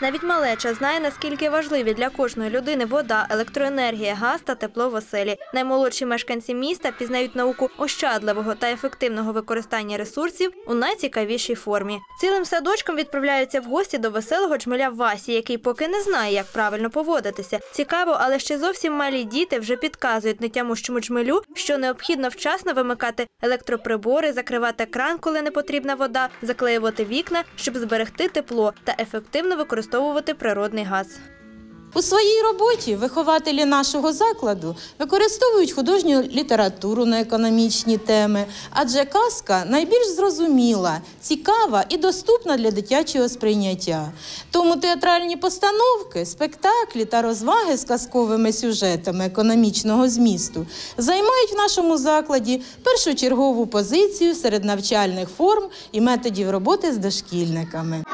Навіть малеча знає, наскільки важливі для кожної людини вода, електроенергія, газ та тепло в оселі. Наймолодші мешканці міста пізнають науку ощадливого та ефективного використання ресурсів у найцікавішій формі. Цілим садочком відправляються в гості до веселого джмеля Васі, який поки не знає, як правильно поводитися. Цікаво, але ще зовсім малі діти вже підказують нетямущому джмелю, що необхідно вчасно вимикати електроприбори, закривати кран, коли не потрібна вода, заклеювати вікна, щоб зберегти тепло та ефективно використовувати природний газ. У своїй роботі вихователі нашого закладу використовують художню літературу на економічні теми, адже казка найбільш зрозуміла, цікава і доступна для дитячого сприйняття. Тому театральні постановки, спектаклі та розваги з казковими сюжетами економічного змісту займають в нашому закладі першочергову позицію серед навчальних форм і методів роботи з дошкільниками.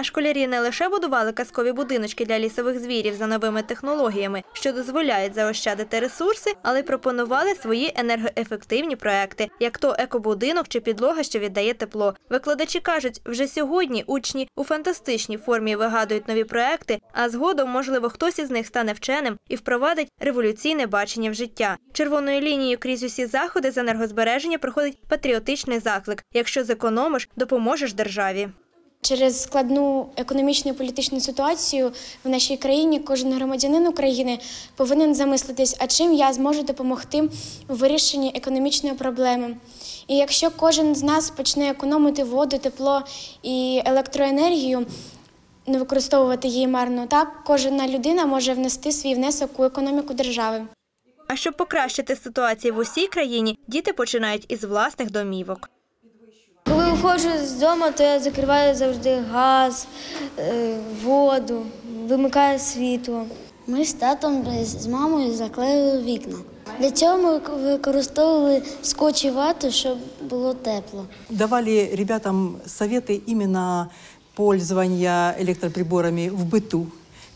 А школярі не лише будували казкові будиночки для лісових звірів за новими технологіями, що дозволяють заощадити ресурси, але й пропонували свої енергоефективні проекти, як то екобудинок чи підлога, що віддає тепло. Викладачі кажуть, вже сьогодні учні у фантастичній формі вигадують нові проекти, а згодом, можливо, хтось із них стане вченим і впровадить революційне бачення в життя. Червоною лінією крізь усі заходи з енергозбереження проходить патріотичний заклик: якщо зекономиш, допоможеш державі. Через складну економічну і політичну ситуацію в нашій країні кожен громадянин України повинен замислитись, а чим я зможу допомогти у вирішенні економічної проблеми. І якщо кожен з нас почне економити воду, тепло і електроенергію, не використовувати її марно, так кожна людина може внести свій внесок у економіку держави. А щоб покращити ситуацію в усій країні, діти починають із власних домівок. Коли виходжу з дому, то я закриваю завжди газ, е, воду, вимикаю світло. Ми з татом з мамою заклеїли вікна. Для цього ми використовували скотч і вату, щоб було тепло. давали ребятам советы именно пользования электроприборами в быту,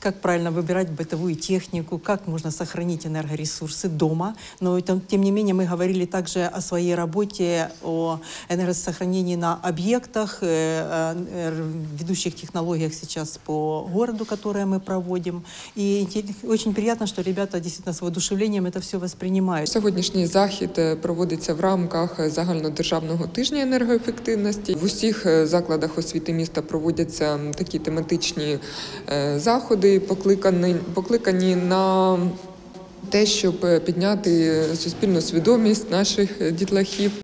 как правильно выбирать бытовую технику, как можно сохранить энергоресурсы дома. Но тем, тем не менее мы говорили также о своей работе, о энергосохранении на объектах, э, э, ведущих технологиях сейчас по городу, которые мы проводим. И инте- очень приятно, что ребята действительно с воодушевлением это все воспринимают. Сьогоднішній захід е, проводиться в рамках е, загальнодержавного тижня енергоефективності. В усіх е, закладах освіти міста проводяться м, такі тематичні е, покликані, покликані на те, щоб підняти суспільну свідомість наших дітлахів.